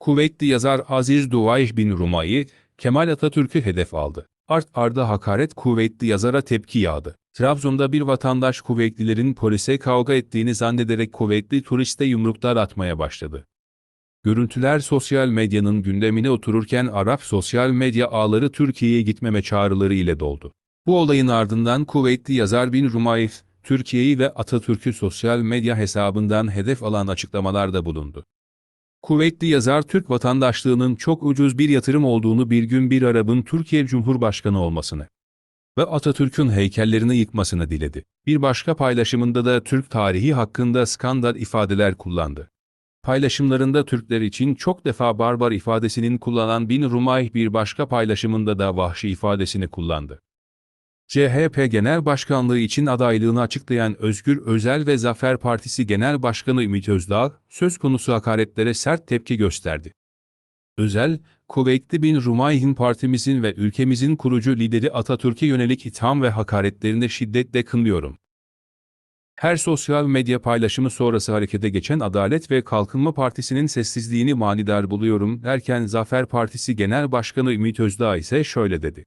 Kuvvetli yazar Aziz Duvayh bin Rumay, Kemal Atatürk'ü hedef aldı. Art arda hakaret kuvvetli yazara tepki yağdı. Trabzon'da bir vatandaş kuvvetlilerin polise kavga ettiğini zannederek kuvvetli turiste yumruklar atmaya başladı. Görüntüler sosyal medyanın gündemine otururken Arap sosyal medya ağları Türkiye'ye gitmeme çağrıları ile doldu. Bu olayın ardından kuvvetli yazar Bin Rumayf, Türkiye'yi ve Atatürk'ü sosyal medya hesabından hedef alan açıklamalarda bulundu. Kuvvetli yazar Türk vatandaşlığının çok ucuz bir yatırım olduğunu bir gün bir Arap'ın Türkiye Cumhurbaşkanı olmasını ve Atatürk'ün heykellerini yıkmasını diledi. Bir başka paylaşımında da Türk tarihi hakkında skandal ifadeler kullandı. Paylaşımlarında Türkler için çok defa barbar ifadesinin kullanan Bin Rumay bir başka paylaşımında da vahşi ifadesini kullandı. CHP Genel Başkanlığı için adaylığını açıklayan Özgür Özel ve Zafer Partisi Genel Başkanı Ümit Özdağ, söz konusu hakaretlere sert tepki gösterdi. Özel, kuvvetli bin Rumayhin partimizin ve ülkemizin kurucu lideri Atatürk'e yönelik itham ve hakaretlerini şiddetle kınıyorum. Her sosyal medya paylaşımı sonrası harekete geçen Adalet ve Kalkınma Partisi'nin sessizliğini manidar buluyorum derken Zafer Partisi Genel Başkanı Ümit Özdağ ise şöyle dedi.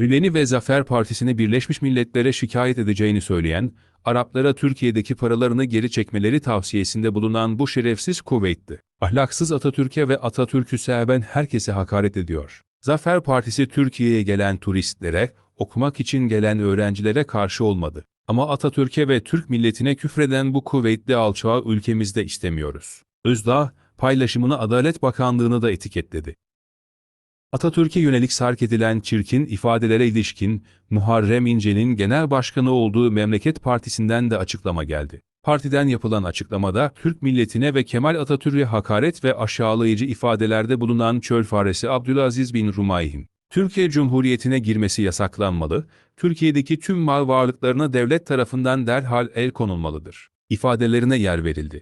Rüleni ve Zafer Partisi'ni Birleşmiş Milletler'e şikayet edeceğini söyleyen, Araplara Türkiye'deki paralarını geri çekmeleri tavsiyesinde bulunan bu şerefsiz kuvvetli, ahlaksız Atatürk'e ve Atatürk'ü seven herkese hakaret ediyor. Zafer Partisi Türkiye'ye gelen turistlere, okumak için gelen öğrencilere karşı olmadı. Ama Atatürk'e ve Türk milletine küfreden bu kuvvetli alçağı ülkemizde istemiyoruz. Özdağ, paylaşımını Adalet Bakanlığı'nı da etiketledi. Atatürk'e yönelik sark edilen çirkin ifadelere ilişkin Muharrem İnce'nin genel başkanı olduğu Memleket Partisi'nden de açıklama geldi. Partiden yapılan açıklamada Türk milletine ve Kemal Atatürk'e hakaret ve aşağılayıcı ifadelerde bulunan çöl faresi Abdülaziz bin Rumayh'in Türkiye Cumhuriyeti'ne girmesi yasaklanmalı, Türkiye'deki tüm mal varlıklarına devlet tarafından derhal el konulmalıdır. ifadelerine yer verildi.